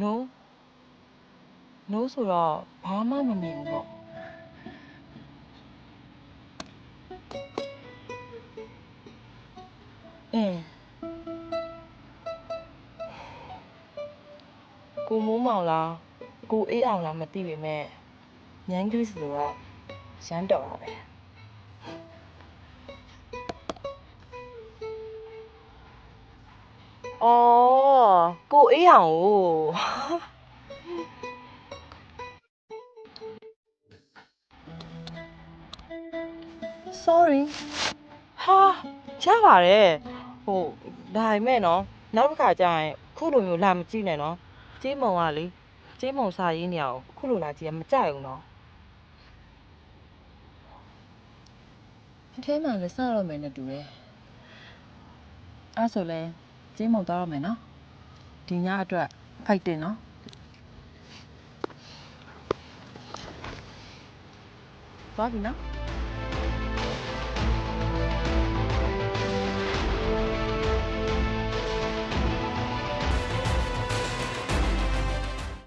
no no ဆိုတော့ဘာမှမမြင်ဘူးပေါ့အင်းကိုမိုးမောင်လားကိုအေးအောင်လားမသိပေမဲ့ညန်းကလေးဆိုတော့ရမ်းတော်တာပဲอ๋อကို အေးအောင်ကို sorry ဟာချားပါတယ်ဟိုဒါပေမဲ့နော်နောက်တစ်ခါကျရင်ခုလိုမျိုးလာမကြည့်နဲ့နော်ကြေးမုံကလေကြေးမုံစာရင်းနေအောင်ခုလိုလာကြည့်ရမကြိုက်ဘူးနော်အထဲမှာလည်းစတော့မယ်နဲ့တူတယ်အဲ့ဆိုလဲကျင်းမုံသွားရမယ်နော် ဒီညအတွက်ဖိုက်တင်နော်သွားပြီနော်